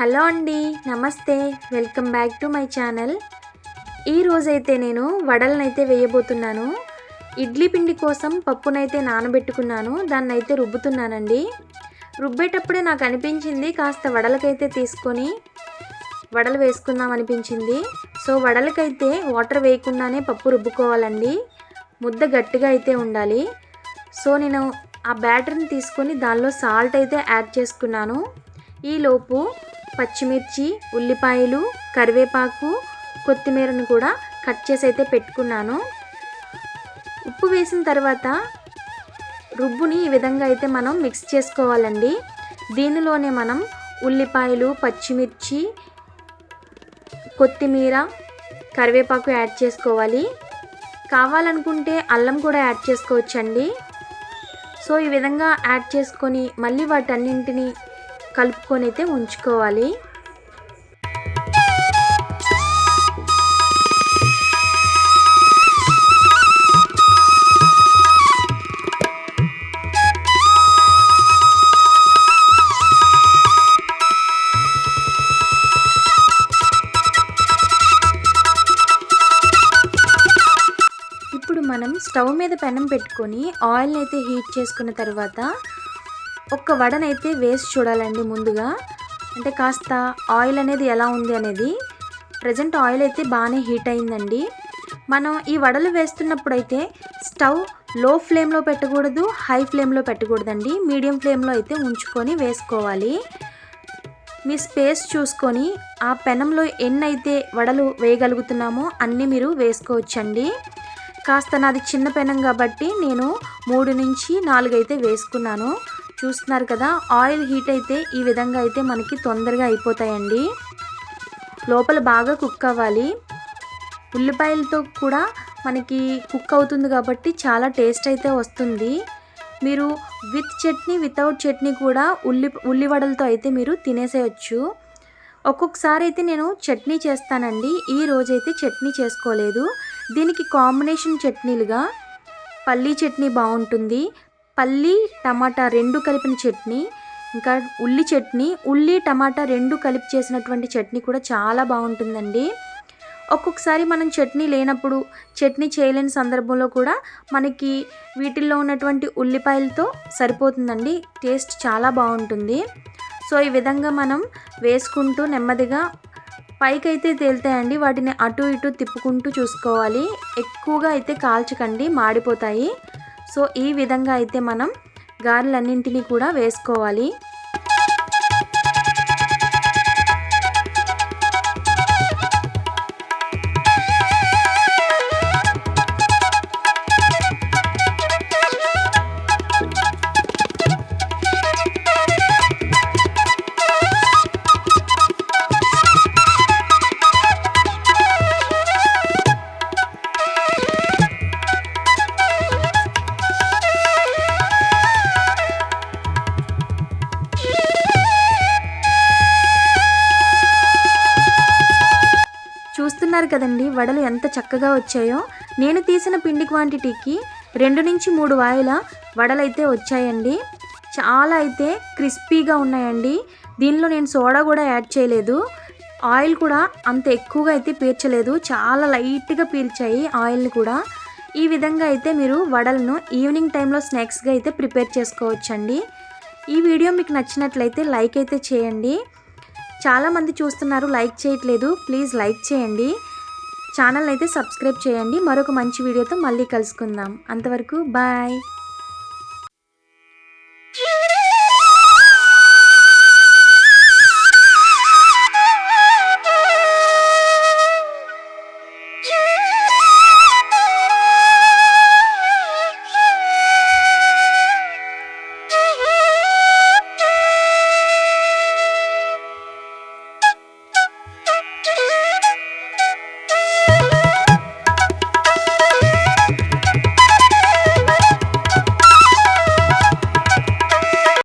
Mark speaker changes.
Speaker 1: Hello అండి నమస్తే. Welcome back to my channel. ఈరోజైతే నేను వడలనైతే వేయబోతున్నాను. ఇడ్లీ పిండి కోసం పప్పునైతే నానబెట్టుకున్నాను. దాన్ని అయితే రుబ్బుతున్నానండి. రుబ్బేటప్పుడే నాకు అనిపించింది కాస్త వడలకైతే తీసుకొని వడలు వేసుకుందాం అనిపించింది. సో వడలకైతే వాటర్ వేయకుండానే పప్పు రుబ్బుకోవాలండి. ముద్ద గట్టిగా అయితే ఉండాలి. సో నేను ఆ బ్యాటర్ని తీసుకొని దానిలో సాల్ట్ అయితే యాడ్ చేసుకున్నాను. ఈలోపు పచ్చిమిర్చి ఉల్లిపాయలు కరివేపాకు కొత్తిమీరను కూడా కట్ చేసి అయితే పెట్టుకున్నాను. ఉప్పు వేసిన తర్వాత రుబ్బుని ఈ విధంగా అయితే మనం మిక్స్ చేసుకోవాలండి. దీనిలోనే మనం ఉల్లిపాయలు పచ్చిమిర్చి కొత్తిమీర కరివేపాకు యాడ్ చేసుకోవాలి. కావాలనుకుంటే అల్లం కూడా యాడ్ చేసుకోవచ్చండి. సో ఈ విధంగా యాడ్ చేసుకొని మళ్ళీ వాటన్నింటిని కలుపుకొని అయితే ఉంచుకోవాలి. ఇప్పుడు మనం స్టవ్ మీద పెనం పెట్టుకొని ఆయిల్ని అయితే హీట్ చేసుకున్న తర్వాత ఒక్క వడనైతే వేసి చూడాలండి ముందుగా. అంటే కాస్త ఆయిల్ అనేది ఎలా ఉంది అనేది ప్రజెంట్ ఆయిల్ అయితే బాగానే హీట్ అయిందండి. మనం ఈ వడలు వేస్తున్నప్పుడు అయితే స్టవ్లో ఫ్లేమ్లో పెట్టకూడదు హై ఫ్లేమ్లో పెట్టకూడదండి. మీడియం ఫ్లేమ్లో అయితే ఉంచుకొని వేసుకోవాలి. మీ స్పేస్ చూసుకొని ఆ పెనంలో ఎన్నైతే వడలు వేయగలుగుతున్నామో అన్నీ మీరు వేసుకోవచ్చండి. కాస్త నాది చిన్న పెనం కాబట్టి నేను మూడు నుంచి నాలుగు అయితే వేసుకున్నాను. చూస్తున్నారు కదా ఆయిల్ హీట్ అయితే ఈ విధంగా అయితే మనకి తొందరగా అయిపోతాయండి. లోపల బాగా కుక్ అవ్వాలి. ఉల్లిపాయలతో కూడా మనకి కుక్ అవుతుంది కాబట్టి చాలా టేస్ట్ అయితే వస్తుంది. మీరు విత్ చట్నీ వితౌట్ చట్నీ కూడా ఉల్లి ఉల్లివడలతో అయితే మీరు తినేసేయచ్చు. ఒక్కొక్కసారి అయితే నేను చట్నీ చేస్తానండి. ఈ రోజైతే చట్నీ చేసుకోలేదు. దీనికి కాంబినేషన్ చట్నీలుగా పల్లీ చట్నీ బాగుంటుంది. పల్లి టమాటా రెండు కలిపిన చట్నీ ఇంకా ఉల్లి చట్నీ ఉల్లి టమాటా రెండు కలిపి చేసినటువంటి చట్నీ కూడా చాలా బాగుంటుందండి. ఒక్కొక్కసారి మనం చట్నీ లేనప్పుడు చట్నీ చేయలేని సందర్భంలో కూడా మనకి వీటిల్లో ఉన్నటువంటి ఉల్లిపాయలతో సరిపోతుందండి. టేస్ట్ చాలా బాగుంటుంది. సో ఈ విధంగా మనం వేసుకుంటూ నెమ్మదిగా పైకైతే తేలుతాయండి. వాటిని అటు ఇటు తిప్పుకుంటూ చూసుకోవాలి. ఎక్కువగా అయితే కాల్చకండి. మాడిపోతాయి. సో ఈ విధంగా అయితే మనం గారెలన్నింటినీ కూడా వేసుకోవాలి. చూస్తున్నారు కదండి వడలు ఎంత చక్కగా వచ్చాయో. నేను తీసిన పిండి క్వాంటిటీకి రెండు నుంచి మూడు వాయిల వడలైతే వచ్చాయండి. చాలా అయితే క్రిస్పీగా ఉన్నాయండి. దీనిలో నేను సోడా కూడా యాడ్ చేయలేదు. ఆయిల్ కూడా అంత ఎక్కువగా అయితే పీల్చలేదు. చాలా లైట్గా పీల్చాయి ఆయిల్ని కూడా. ఈ విధంగా అయితే మీరు వడలను ఈవినింగ్ టైంలో స్నాక్స్గా అయితే ప్రిపేర్ చేసుకోవచ్చండి. ఈ వీడియో మీకు నచ్చినట్లయితే లైక్ అయితే చేయండి. చాలామంది చూస్తున్నారు లైక్ చేయట్లేదు. ప్లీజ్ లైక్ చేయండి. ఛానల్ అయితే సబ్స్క్రైబ్ చేయండి. మరొక మంచి వీడియోతో మళ్ళీ కలుసుకుందాం. అంతవరకు బాయ్.